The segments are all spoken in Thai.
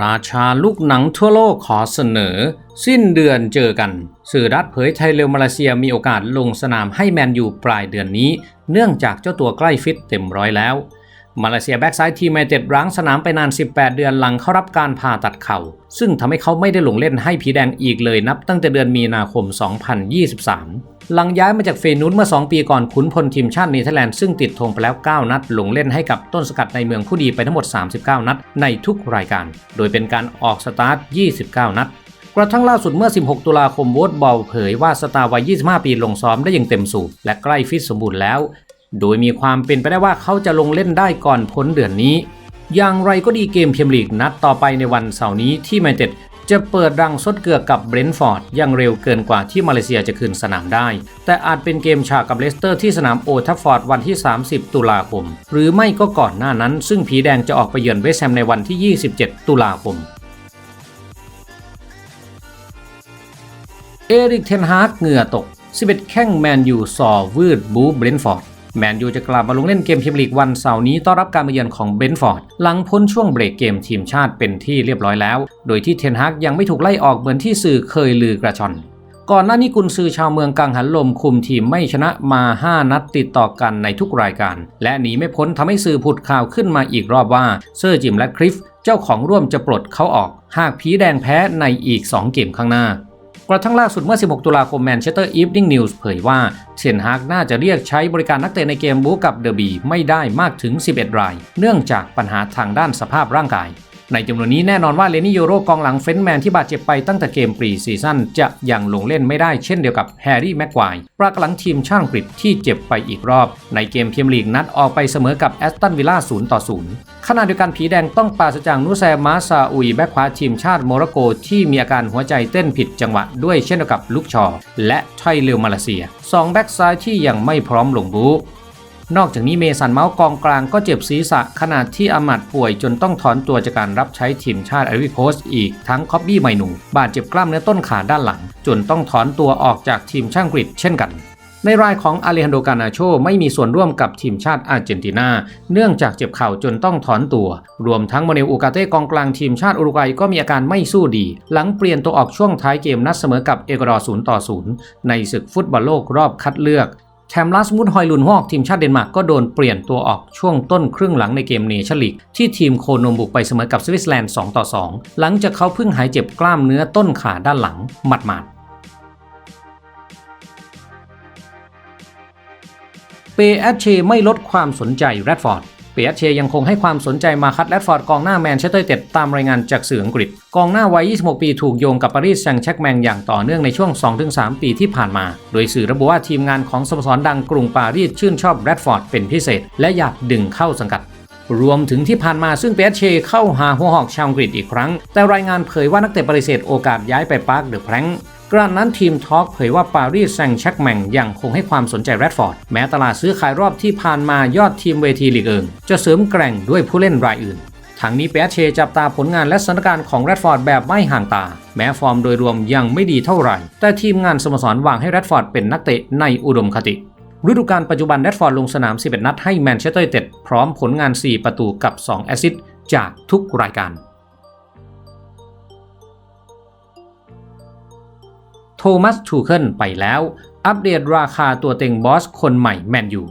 ราชาลูกหนังทั่วโลกขอเสนอ สิ้นเดือนเจอกัน สื่อรัฐเผยไทยเร็วมาเลเซียมีโอกาสลงสนามให้แมนยูปลายเดือนนี้ เนื่องจากเจ้าตัวใกล้ฟิตเต็มร้อยแล้ว มาเลเซียแบ็กซ้ายทีมไมเต็ดร้างสนามไปนาน 18 เดือนหลังเข้ารับการผ่าตัดเข่า ซึ่งทำให้เขาไม่ได้ลงเล่นให้ผีแดงอีกเลยนับตั้งแต่เดือนมีนาคม 2023 หลังย้ายมาจากเฟนุนเมื่อ 2 ปีก่อนขุนพลทีมชาติเนเธอร์แลนด์ซึ่งติดธงไปแล้ว 9 นัด ลงเล่นให้กับต้นสกัดในเมืองผู้ดีไปทั้งหมด 39 นัดในทุกรายการ โดยเป็นการออกสตาร์ท 29 นัดกระทั่งล่าสุดเมื่อ 16 ตุลาคมโวตบอลเผยว่าสตาร์วัย 25 ปีลงซ้อมได้อย่างเต็มสูบและใกล้ฟิตสมบูรณ์แล้ว โดยมีความเป็นไปได้ว่าเขาจะลงเล่นได้ก่อนพ้นเดือนนี้ อย่างไรก็ดีเกมเพียมลีกนัดต่อไปในวันเสาร์นี้ที่แมนเต็ดจะเปิดรังซดเกลือกับเบรนท์ฟอร์ดยังเร็วเกินกว่าที่มาเลเซียจะคืนสนามได้ แต่อาจเป็นเกมฉากกับเลสเตอร์ที่สนามโอทัฟฟอร์ดวันที่ 30 ตุลาคม หรือไม่ก็ก่อนหน้านั้น ซึ่งผีแดงจะออกไปเยือนเวสต์แฮมในวันที่ 27 ตุลาคม เอริกเทนฮาร์กเหงื่อตก 11 แข้งแมนยูสอวืดบูเบรนท์ฟอร์ด แมนยูจะกลับมาลงเล่นเกมพรีเมียร์ลีกวันเสาร์นี้ต้อนรับการมาเยือนของเบนฟอร์ด หลังพ้นช่วงเบรกเกมทีมชาติเป็นที่เรียบร้อยแล้ว โดยที่เทนฮากยังไม่ถูกไล่ออกเหมือนที่สื่อเคยลือกระชอนก่อนหน้านี้กุนซือชาวเมืองกังหันลมคุมทีมไม่ชนะมา 5 นัดติดต่อกันในทุกรายการ และหนีไม่พ้นทำให้สื่อผุดข่าวขึ้นมาอีกรอบว่าเซอร์จิมและคริฟ เจ้าของร่วมจะปลดเขาออก หากผีแดงแพ้ในอีก 2 เกมข้างหน้า กระทั่งล่าสุดเมื่อ 16 ตุลาคมแมนเชสเตอร์อีฟนิ่งนิวส์เผยว่าเชนฮากน่าจะเรียกใช้บริการนักเตะในเกมบู๊กับเดอร์บีไม่ได้มากถึง 11 ราย เนื่องจากปัญหาทางด้านสภาพร่างกาย ในจำนวนนี้แน่นอนว่าเลนี่โยโรกองหลังเฟนแมนที่บาดเจ็บไปตั้งแต่เกมปรีซีซั่นจะยังลงเล่นไม่ได้เช่นเดียวกับแฮร์รี่แม็กควายปรากหลังทีมช่างกริดที่เจ็บไปอีกรอบ ในเกมเมียร์ลีกนัดออกไปเสมอกับแอสตันวิลล่า0ต่อ0ขณะเดียวกันผีแดงต้องปราศจากนูแซมาซาอุยแบ็คขวาทีมชาติโมร็อกโกที่มีอาการหัวใจเต้นผิดจังหวะด้วยเช่นเดียวกับลุกชอ และไทเลวมาเลเซียสองแบ็กซ้ายที่ยังไม่พร้อมลงบู นอกจากนี้เมสันเมาส์กองกลางก็เจ็บศีรษะขณะที่อามัดป่วยจนต้องถอนตัวจากการรับใช้ทีมชาติไอริโคสอีกทั้งคอบบี้ไมนูบาดเจ็บกล้ามเนื้อต้นขาด้านหลัง จนต้องถอนตัวออกจากทีมช่างกรีดเช่นกันในรายของอาเลฮันโดกานาโชไม่มีส่วนร่วมกับทีมชาติอาร์เจนตินา เนื่องจากเจ็บเข่าจนต้องถอนตัว รวมทั้งโมเนลอูกาเต้กองกลางทีมชาติอุรุกวัยก็มีอาการไม่สู้ดี หลังเปลี่ยนตัวออกช่วงท้ายเกมนัดเสมอกับเอกวาดอร์0ต่อ0ในศึกฟุตบอลโลกรอบคัดเลือก แชมลาสมุดฮอยลุนฮอกทีมชาติเดนมาร์กก็โดนเปลี่ยนตัวออกช่วงต้นครึ่งหลังในเกมเนชั่นลีกที่ทีมโคนมบุกไปเสมอกับสวิตเซอร์แลนด์2ต่อ2 หลังจากเขาเพิ่งหายเจ็บกล้ามเนื้อต้นขาด้านหลังหมัดๆเปแอชเชไม่ลดความสนใจแรดฟอร์ด เปียเชยังคงให้ความสนใจมาคัดแรดฟอร์ดกองหน้าแมนเชสเตอร์เต็ดตามรายงานจากสื่ออังกฤษ กองหน้าวัย 26 ปีถูกโยงกับปารีสแซงต์แชร์กแมงอย่างต่อเนื่องในช่วง 2-3 ปีที่ผ่านมา โดยสื่อระบุว่าทีมงานของสโมสรดังกรุงปารีสชื่นชอบแรดฟอร์ดเป็นพิเศษ และอยากดึงเข้าสังกัดรวมถึงที่ผ่านมาซึ่งเปียเชเข้าหาหัวหอกชาวอังกฤษอีกครั้ง แต่รายงานเผยว่านักเตะปฏิเสธโอกาสย้ายไปปาร์คเดอะแพรง กระนั้นทีมทอล์กเผยว่าปารีสแซงแชร์กแมงยังคงให้ความสนใจแรดฟอร์ด แม้ตลาดซื้อขายรอบที่ผ่านมายอดทีมเวทีลีกเอิง จะเสริมแกร่งด้วยผู้เล่นรายอื่นทั้งนี้เปเชจับตาผลงานและสถานการณ์ของแรดฟอร์ดแบบไม่ห่างตา แม้ฟอร์มโดยรวมยังไม่ดีเท่าไหร่ แต่ทีมงานสโมสรวางให้แรดฟอร์ดเป็นนักเตะในอุดมคติฤดูกาลปัจจุบันแรดฟอร์ดลงสนาม 11 นัดให้แมนเชสเตอร์ยูไนเต็ดพร้อมผลงาน 4 ประตูกับ 2 แอสซิสต์จากทุกรายการ มัสทูเคิลไปแล้ว อัปเดตราคาตัวเต็งบอสคนใหม่แมนยู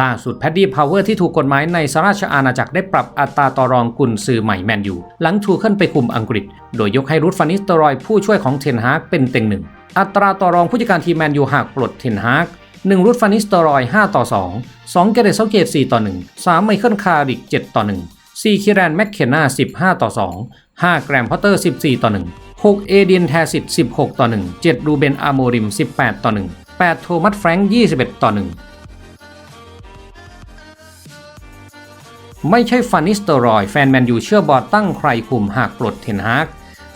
ล่าสุดแพดดี้พาวเวอร์ที่ถูกกฎหมายในสหราชอาณาจักรได้ปรับอัตราต่อรองกุนซือใหม่แมนยูหลังทูเคิลไปคุมอังกฤษ โดยยกให้รูดฟานิสตอรอยผู้ช่วยของเทนฮากเป็นเต็งหนึ่งอัตราต่อรองผู้จัดการทีมแมนยูหากปลดเทนฮาก1รูดฟานิสตอรอย 5 ต่อ 2 2 เกเรตเซาเกต 4 ต่อ 1 3 ไมเคิลคาริก 7 ต่อ 1 4 คิแรนแมคเคนนา15 ต่อ 2 5 แกรมพอตเตอร์ 14 ต่อ 1 6 เอเดียนแทสิต16 ต่อ 1 7 รูเบนอาโมริม 18 ต่อ 1 8 โทมัสแฟรงค์21 ต่อ 1 ไม่ใช่ฟานิสเตอรอย แฟนแมนยูเชื่อบอดตั้งใครคุมหากปลดเทนฮาก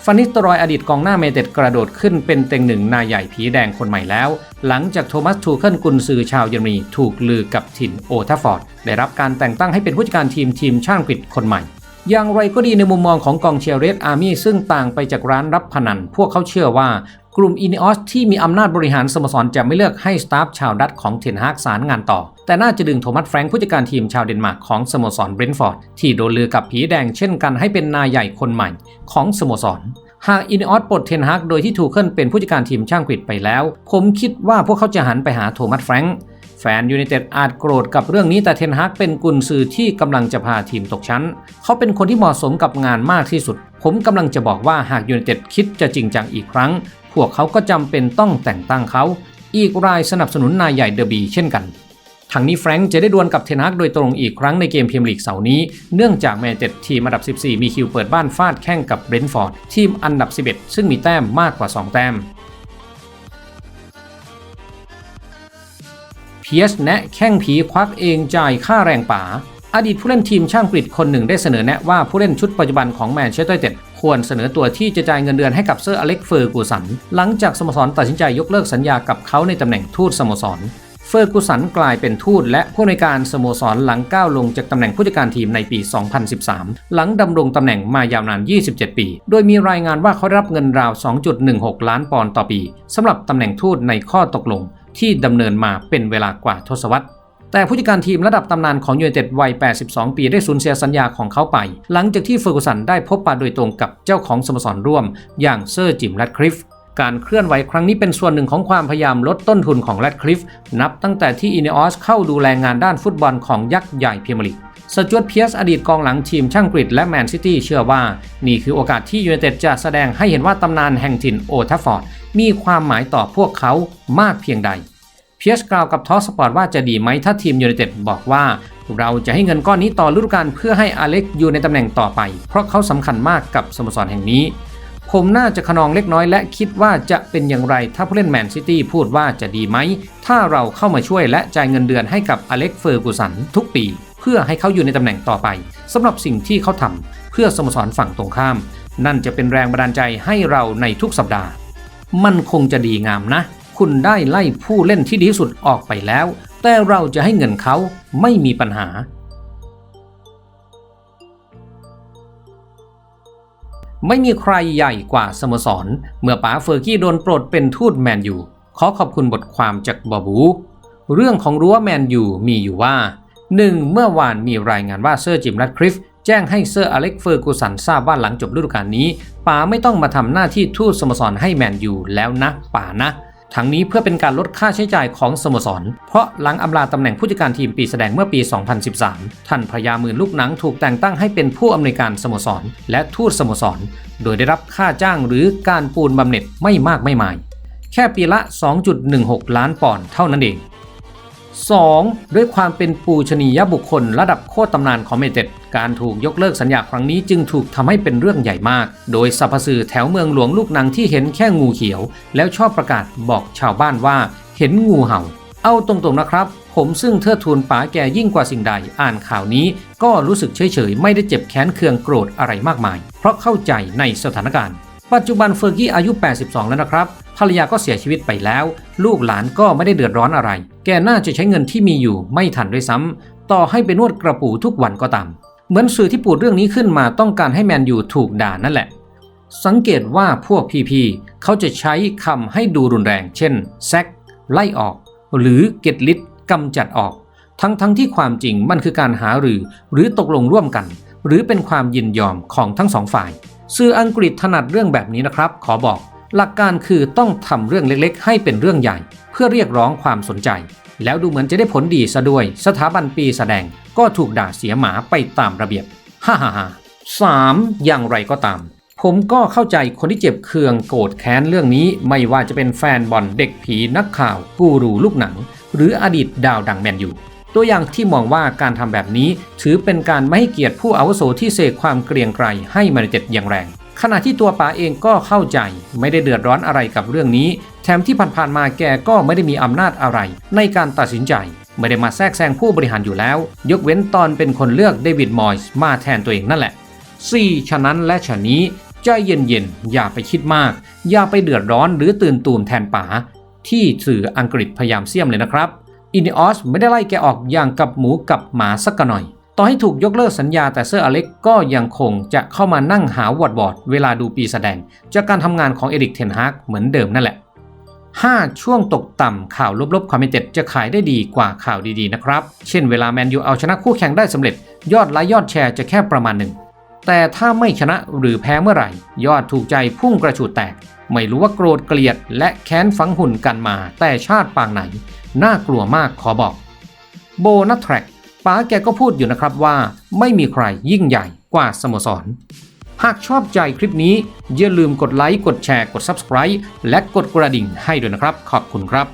ฟานิสเตอรอยอดีตกองหน้าเมเต็ดกระโดดขึ้นเป็นเต็งหนึ่งนายใหญ่ผีแดงคนใหม่แล้ว หลังจากโทมัสทูเคิลกุนซือชาวเยอรมนีถูกลือกับถิ่นโอทัฟฟอร์ด ได้รับการแต่งตั้งให้เป็นผู้จัดการทีมทีมชาติอังกฤษคนใหม่ อย่างไรก็ดีในมุมมองของกองเชียร์เรดอาร์มี่ซึ่งต่างไปจากร้านรับพนัน พวกเขาเชื่อว่ากลุ่มอินออสที่มีอำนาจบริหารสโมสรจะไม่เลือกให้สตาฟชาวดัตของเทนฮากสารงานต่อ แต่น่าจะดึงโทมัสแฟรงค์ผู้จัดการทีมชาวเดนมาร์กของสโมสรเบรนท์ฟอร์ดที่โดนลือกับผีแดงเช่นกันให้เป็นนายใหญ่คนใหม่ของสโมสรหากอินออสปลดเทนฮากโดยที่ทูเคิลเป็นผู้จัดการทีมช่างกฤษไปแล้ว ผมคิดว่าพวกเขาจะหันไปหาโทมัสแฟรงค์ แฟนยูไนเต็ดอาจโกรธกับเรื่องนี้แต่เทนฮากเป็นกุนซือที่กำลังจะพาทีมตกชั้น เขาเป็นคนที่เหมาะสมกับงานมากที่สุด ผมกำลังจะบอกว่าหากยูไนเต็ดคิดจะจริงจังอีกครั้ง พวกเขาก็จำเป็นต้องแต่งตั้งเขา อีกรายสนับสนุนนายใหญ่เดอร์บีเช่นกันทั้งนี้แฟรงค์จะได้ดวลกับเทนฮากโดยตรงอีกครั้งในเกมพรีเมียร์ลีกเสาร์นี้ เนื่องจากแมนเชสเต็ดทีมอันดับ 14 มีคิวเปิดบ้านฟาดแข่งกับเบรนท์ฟอร์ดทีมอันดับ 11 ซึ่งมีแต้มมากกว่า 2 แต้ม พียสแนะแข้งผีควักเองจ่ายค่าแรงป๋า อดีตผู้เล่นทีมช่างกรีคนหนึ่งได้เสนอแนะว่าผู้เล่นชุดปัจจุบันของแมนเชสเตอร์ยูไนเต็ดควรเสนอตัวที่จะจ่ายเงินเดือนให้กับเซอร์อเล็กเฟอร์กูสัน หลังจากสโมสรตัดสินใจยกเลิกสัญญากับเขาในตำแหน่งทูตสโมสร เฟอร์กูสันกลายเป็นทูตและผู้ในการสโมสรหลังก้าวลงจากตำแหน่งผู้จัดการทีมในปี 2013 หลังดำรงตำแหน่งมายาวนาน 27 ปี โดยมีรายงานว่าเขาได้รับเงินราว 2.16 ล้านปอนด์ต่อปีสำหรับตำแหน่งทูตในข้อตกลง ที่ดำเนินมาเป็นเวลากว่าทศวรรษ แต่ผู้จัดการทีมระดับตำนานของยูไนเต็ดวัย 82 ปีได้สูญเสียสัญญาของเขาไป หลังจากที่เฟอร์กูสันได้พบปะโดยตรงกับเจ้าของสโมสรร่วม อย่างเซอร์จิมแรดคลิฟการเคลื่อนไหวครั้งนี้เป็นส่วนหนึ่งของความพยายามลดต้นทุนของแรดคลิฟนับตั้งแต่ที่อินเออสเข้าดูแลงานด้านฟุตบอลของยักษ์ใหญ่พรีเมียร์ลีก สจวตเพียสอดีตกองหลังทีมช่างกรีและแมนซิตี้เชื่อว่า นี่คือโอกาสที่ยูไนเต็ดจะแสดงให้เห็นว่าตำนานแห่งถิ่นโอทัฟฟอร์ดมีความหมายต่อพวกเขามากเพียงใด เพียสกล่าวกับทอสปอร์ตว่าจะดีไหมถ้าทีมยูไนเต็ดบอกว่า เราจะให้เงินก้อนนี้ต่อฤดูกาลเพื่อให้อเล็กอยู่ในตำแหน่งต่อไป เพราะเขาสำคัญมากกับสโมสรแห่งนี้ผมน่าจะขนองเล็กน้อยและคิดว่าจะเป็นอย่างไรถ้าผู้เล่นแมนซิตี้พูดว่าจะดีไหม ถ้าเราเข้ามาช่วยและจ่ายเงินเดือนให้กับอเล็กเฟอร์กูสันทุกปี เพื่อให้เขาอยู่ในตำแหน่งต่อไปสำหรับสิ่งที่เขาทำเพื่อสโมสรฝั่งตรงข้าม นั่นจะเป็นแรงบันดาลใจให้เราในทุกสัปดาห์ มันคงจะดีงามนะ คุณได้ไล่ผู้เล่นที่ดีที่สุดออกไปแล้ว แต่เราจะให้เงินเขาไม่มีปัญหา ไม่มีใครใหญ่กว่าสโมสร เมื่อป๋าเฟอร์กี้โดนปลดเป็นทูตแมนยูขอขอบคุณบทความจากบอบู เรื่องของรั้วแมนยูมีอยู่ว่า 1. เมื่อวานมีรายงานว่าเซอร์จิมแรดคลิฟแจ้งให้เซอร์อเล็กเฟอร์กูสันทราบว่าหลังจบฤดูกาลนี้ ป๋าไม่ต้องมาทำหน้าที่ทูตสโมสรให้แมนยูแล้วนะป๋านะทั้งนี้เพื่อเป็นการลดค่าใช้จ่ายของสโมสร เพราะหลังอำลาตำแหน่งผู้จัดการทีมปีแสดงเมื่อปี 2013 ท่านพระยาหมื่นลูกหนังถูกแต่งตั้งให้เป็นผู้อำนวยการสโมสร และทูตสโมสร โดยได้รับค่าจ้างหรือการปูนบำเหน็จไม่มากไม่มาย แค่ปีละ 2.16 ล้านปอนด์เท่านั้นเอง 2. ด้วยความเป็นปูชนียบุคคลระดับโคตรตำนานของเมเต็ดการถูกยกเลิกสัญญาครั้งนี้จึงถูกทำให้เป็นเรื่องใหญ่มาก โดยสรรพสื่อแถวเมืองหลวงลูกนังที่เห็นแค่งูเขียว แล้วชอบประกาศบอกชาวบ้านว่าเห็นงูเห่า เอาตรงๆนะครับ ผมซึ่งเทิดทูนป๋าแกยิ่งกว่าสิ่งใดอ่านข่าวนี้ ก็รู้สึกเฉยๆ ไม่ได้เจ็บแค้นเคืองโกรธอะไรมากมาย เพราะเข้าใจในสถานการณ์ ปัจจุบันเฟอร์กี้อายุ 82 แล้วนะครับ ภรรยาก็เสียชีวิตไปแล้ว ลูกหลานก็ไม่ได้เดือดร้อนอะไร แกน่าจะใช้เงินที่มีอยู่ไม่ทันด้วยซ้ำต่อให้ไปนวดกระปูทุกวันก็ตาม เหมือนสื่อที่ปูดเรื่องนี้ขึ้นมาต้องการให้แมนยูถูกด่านั่นแหละ สังเกตว่าพวกพีๆเขาจะใช้คำให้ดูรุนแรง เช่นแซกไล่ออก หรือเก็ตลิดกำจัดออก ทั้งๆทที่ความจริงมันคือการหารือ หรือตกลงร่วมกัน หรือเป็นความยินยอมของทั้งสองฝ่าย สื่ออังกฤษถนัดเรื่องแบบนี้นะครับ ขอบอก หลักการคือต้องทำเรื่องเล็กๆ ให้เป็นเรื่องใหญ่ เพื่อเรียกร้องความสนใจ แล้วดูเหมือนจะได้ผลดีซะด้วย สถาบันปีแสดงก็ถูกด่าเสียหมาไปตามระเบียบฮ่าฮ่าฮ่าสามอย่างไรก็ตาม ผมก็เข้าใจคนที่เจ็บเคืองโกรธแค้นเรื่องนี้ ไม่ว่าจะเป็นแฟนบอลเด็กผีนักข่าว กูรูลูกหนัง หรืออดีตดาวดังแมนยู ตัวอย่างที่มองว่าการทำแบบนี้ ถือเป็นการไม่ให้เกียรติผู้อาวุโสที่เสกความเกรียงไกรให้มาเจ็ดอย่างแรง ขณะที่ตัวป๋าเองก็เข้าใจ ไม่ได้เดือดร้อนอะไรกับเรื่องนี้ แถมที่ผ่านๆมาแกก็ไม่ได้มีอำนาจอะไร ในการตัดสินใจ ไม่ได้มาแทรกแซงผู้บริหารอยู่แล้ว ยกเว้นตอนเป็นคนเลือกเดวิดมอยส์มาแทนตัวเองนั่นแหละ 4. ฉะนั้นและฉะนี้ใจเย็นๆ อย่าไปคิดมาก อย่าไปเดือดร้อนหรือตื่นตูมแทนป๋าที่สื่ออังกฤษพยายามเสี่ยมเลยนะครับ อิน e ออสไม่ได้ไล่แกออกอย่างกับหมูกับหมาสักหน่อย ต่อให้ถูกยกเลิกสัญญาแต่เซอร์อเล็กก็ยังคงจะเข้ามานั่งหาวอดบอดเวลาดูปีแสดง จากการทำงานของเอริกเทนฮากเหมือนเดิมนั่นแหละ 5 ช่วงตกต่ำข่าวลบๆความเป็นเจ็ดจะขายได้ดีกว่าข่าวดีๆนะครับ เช่นเวลาแมนยูเอาชนะคู่แข่งได้สำเร็จ ยอดไลค์ยอดแชร์จะแค่ประมาณหนึ่งแต่ถ้าไม่ชนะหรือแพ้เมื่อไหร่ ยอดถูกใจพุ่งกระฉูดแตก ไม่รู้ว่าโกรธเกลียดและแค้นฝังหุ่นกันมาแต่ชาติปางไหน น่ากลัวมากขอบอก โบนัทแทร็กป๋าแกก็พูดอยู่นะครับว่า ไม่มีใครยิ่งใหญ่กว่าสโมสร หากชอบใจคลิปนี้ อย่าลืมกดไลค์ กดแชร์ กด Subscribe และกดกระดิ่งให้ด้วยนะครับ ขอบคุณครับ